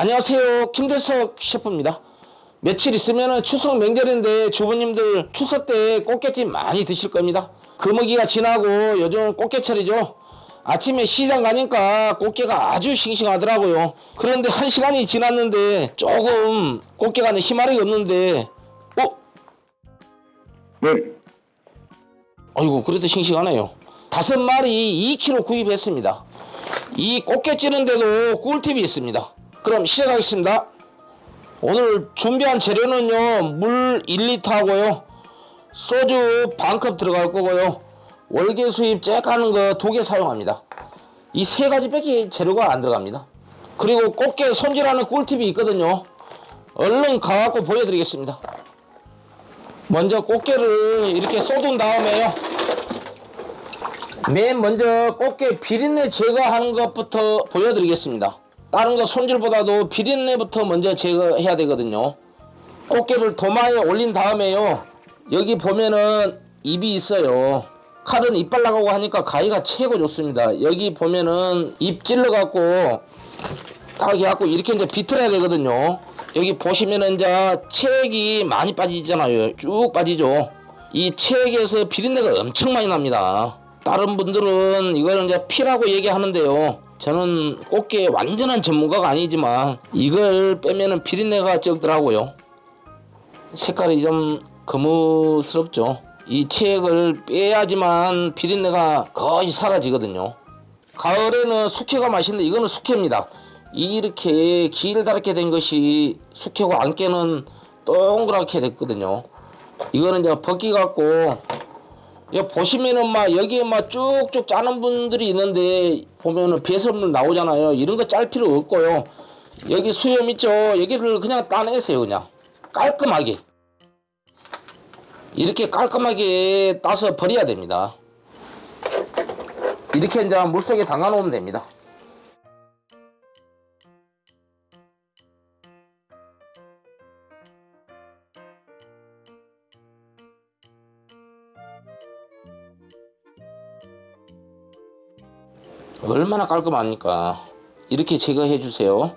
안녕하세요. 김대석 셰프입니다. 며칠 있으면 추석 명절인데 주부님들 추석 때 꽃게찜 많이 드실 겁니다. 금어기가 지나고 요즘 꽃게철이죠. 아침에 시장 가니까 꽃게가 아주 싱싱하더라고요. 그런데 한 시간이 지났는데 조금 꽃게가 희마력이 없는데 어? 네. 아이고 그래도 싱싱하네요. 다섯 마리 2kg 구입했습니다. 이 꽃게 찌는데도 꿀팁이 있습니다. 그럼 시작하겠습니다. 오늘 준비한 재료는요 물 1리터 하고요. 소주 반컵 들어갈 거고요. 월계 수입 째까는 거 두 개 사용합니다. 이 세 가지 밖에 재료가 안 들어갑니다. 그리고 꽃게 손질하는 꿀팁이 있거든요. 얼른 가갖고 보여드리겠습니다. 먼저 꽃게를 이렇게 쏟은 다음에요. 맨 먼저 꽃게 비린내 제거하는 것부터 보여드리겠습니다 다른 거 손질보다도 비린내부터 먼저 제거해야 되거든요. 꽃게를 도마에 올린 다음에요. 여기 보면은 입이 있어요. 칼은 이빨 나가고 하니까 가위가 최고 좋습니다. 여기 보면은 입 찔러 갖고 딱 해갖고 이렇게 이제 비틀어야 되거든요. 여기 보시면은 이제 체액이 많이 빠지잖아요. 쭉 빠지죠. 이 체액에서 비린내가 엄청 많이 납니다. 다른 분들은 이거는 이제 피라고 얘기하는데요. 저는 꽃게 완전한 전문가가 아니지만 이걸 빼면은 비린내가 적더라고요. 색깔이 좀 거무스럽죠. 이 체액을 빼야지만 비린내가 거의 사라지거든요. 가을에는 숙회가 맛있는데 이거는 숙회입니다. 이렇게 길다랗게 된 것이 숙회고 안개는 동그랗게 됐거든요. 이거는 이제 벗기 갖고 여 보시면은 막 여기에 막 쭉쭉 짜는 분들이 있는데 보면은 배설물 나오잖아요. 이런 거 짤 필요 없고요. 여기 수염 있죠. 여기를 그냥 따내세요. 그냥 깔끔하게 이렇게 깔끔하게 따서 버려야 됩니다. 이렇게 이제 물속에 담가 놓으면 됩니다. 얼마나 깔끔합니까? 이렇게 제거해 주세요.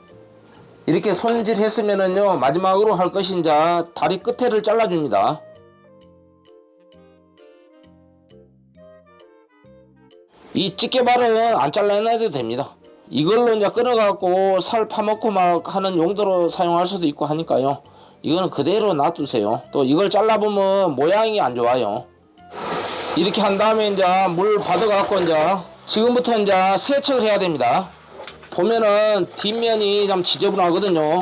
이렇게 손질 했으면은요 마지막으로 할 것이 이제 다리 끝에를 잘라 줍니다. 이 집게발은 안 잘라내도 됩니다. 이걸로 이제 끊어갖고 살 파먹고 막 하는 용도로 사용할 수도 있고 하니까요. 이거는 그대로 놔두세요. 또 이걸 잘라보면 모양이 안 좋아요. 이렇게 한 다음에 이제 물 받아갖고 이제 지금부터 이제 세척을 해야 됩니다. 보면은 뒷면이 좀 지저분하거든요.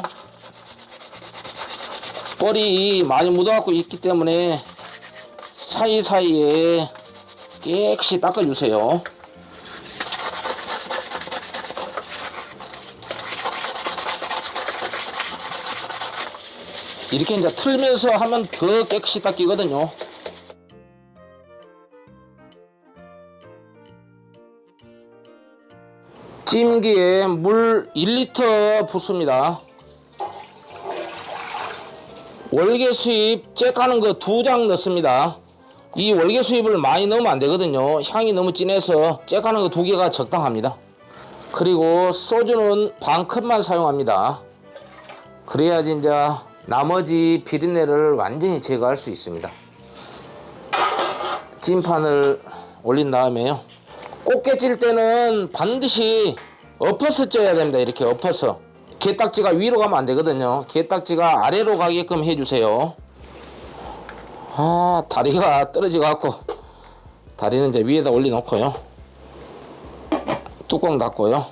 뻘이 많이 묻어갖고 있기 때문에 사이사이에 깨끗이 닦아주세요. 이렇게 이제 틀면서 하면 더 깨끗이 닦이거든요. 찜기에 물 1리터 붓습니다. 월계 수잎 째까는 거 두 장 넣습니다. 이 월계 수잎을 많이 넣으면 안 되거든요. 향이 너무 진해서 째까는 거 두 개가 적당합니다. 그리고 소주는 반 컵만 사용합니다. 그래야지 이제 나머지 비린내를 완전히 제거할 수 있습니다. 찜판을 올린 다음에요. 꽃게 찔 때는 반드시 엎어서 쪄야 됩니다. 이렇게 엎어서. 게딱지가 위로 가면 안 되거든요. 게딱지가 아래로 가게끔 해주세요. 아, 다리가 떨어져 갖고 다리는 이제 위에다 올려놓고요. 뚜껑 닫고요.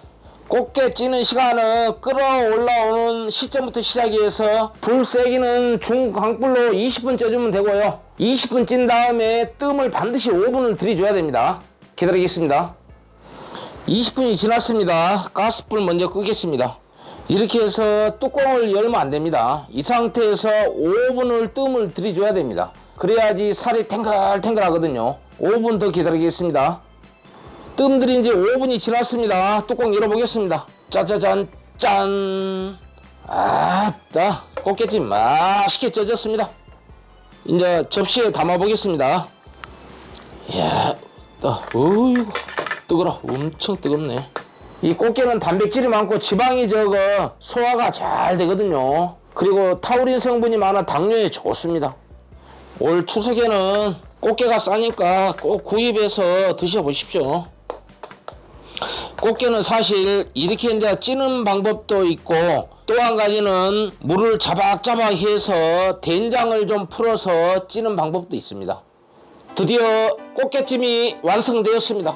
꽃게 찌는 시간은 끓어올라오는 시점부터 시작해서 불 세기는 중강불로 20분 쪄주면 되고요. 20분 찐 다음에 뜸을 반드시 5분을 들이줘야 됩니다. 기다리겠습니다. 20분이 지났습니다. 가스불 먼저 끄겠습니다. 이렇게 해서 뚜껑을 열면 안 됩니다. 이 상태에서 5분을 뜸을 들이줘야 됩니다. 그래야지 살이 탱글탱글 하거든요. 5분 더 기다리겠습니다. 뜸 들인 지 5분이 지났습니다. 뚜껑 열어보겠습니다. 짜자잔, 짠. 아따, 꽃게찜 맛있게 쪄졌습니다. 이제 접시에 담아보겠습니다. 이야, 또, 어이구, 뜨거라. 엄청 뜨겁네. 이 꽃게는 단백질이 많고 지방이 적어 소화가 잘 되거든요. 그리고 타우린 성분이 많아 당뇨에 좋습니다. 올 추석에는 꽃게가 싸니까 꼭 구입해서 드셔보십시오. 꽃게는 사실 이렇게 이제 찌는 방법도 있고 또 한 가지는 물을 자박자박 해서 된장을 좀 풀어서 찌는 방법도 있습니다. 드디어 꽃게찜이 완성되었습니다.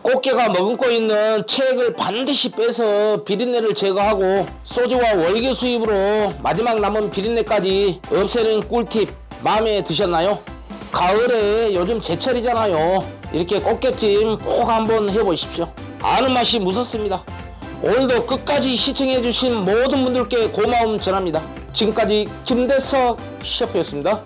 꽃게가 머금고 있는 체액을 반드시 빼서 비린내를 제거하고 소주와 월계 수입으로 마지막 남은 비린내까지 없애는 꿀팁 마음에 드셨나요? 가을에 요즘 제철이잖아요. 이렇게 꽃게찜 꼭 한번 해보십시오. 아는 맛이 무섭습니다. 오늘도 끝까지 시청해주신 모든 분들께 고마움 전합니다. 지금까지 김대석 셰프였습니다.